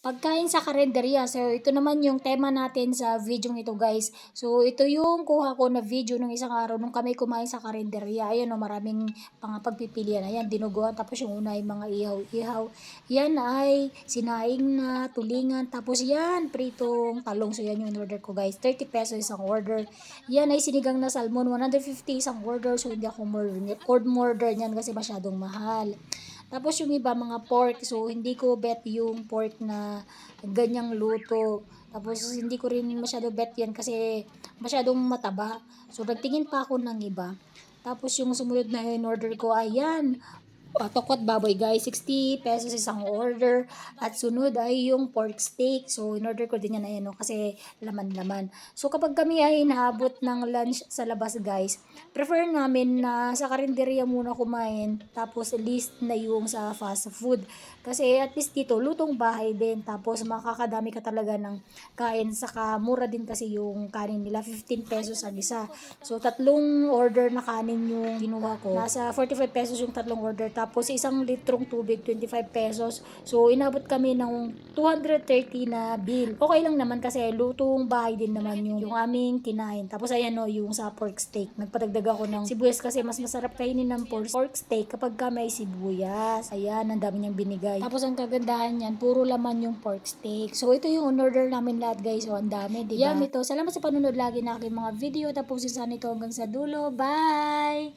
Pagkain sa karinderya. So, ito naman yung tema natin sa video ito, guys. So, ito yung kuha ko na video nung isang araw nung kami kumain sa karinderya. Ayan, o, maraming mga pagpipilian. Ayan, dinuguan. Tapos yung una ay mga ihaw-ihaw. Yan ay sinaing na tulingan. Tapos yan, pritong talong. So, yan yung in-order ko, guys. 30 pesos isang order. Yan ay sinigang na salmon. 150 isang order. So, hindi ako more order niyan kasi masyadong mahal. Tapos yung iba mga pork, so hindi ko bet yung pork na ganyang luto. Tapos hindi ko rin masyado bet yan kasi masyadong mataba. So nagtingin pa ako ng iba. Tapos yung sumunod na in order ko, ayan, Patokot baboy guys, 60 pesos isang order. At sunod ay yung pork steak. So, in-order ko din yan ayan no, kasi laman-laman. So, kapag kami ay naabot ng lunch sa labas guys, prefer namin na sa karinderya muna kumain. Tapos, list na yung sa fast food. Kasi at least dito, lutong bahay din. Tapos, makakadami ka talaga ng kain. Saka, mura din kasi yung kanin nila. 15 pesos ang isa. So, tatlong order na kanin yung kinuha ko. Nasa 45 pesos yung tatlong order. Tapos isang litrong tubig, 25 pesos. So inabot kami ng 230 na bill. Okay lang naman kasi lutong bahay din naman yung, yung aming kinain. Tapos ayan o, yung sa pork steak. Nagpadagdag ako ng sibuyas kasi mas masarap kainin ng pork, pork steak kapag ka may sibuyas. Ayan, ang dami niyang binigay. Tapos ang kagandahan niyan, puro laman yung pork steak. So ito yung order namin lahat guys. So ang dami, di ba? Yan ito. Salamat sa panunod lagi na aking mga video. Tapos sana ito hanggang sa dulo. Bye!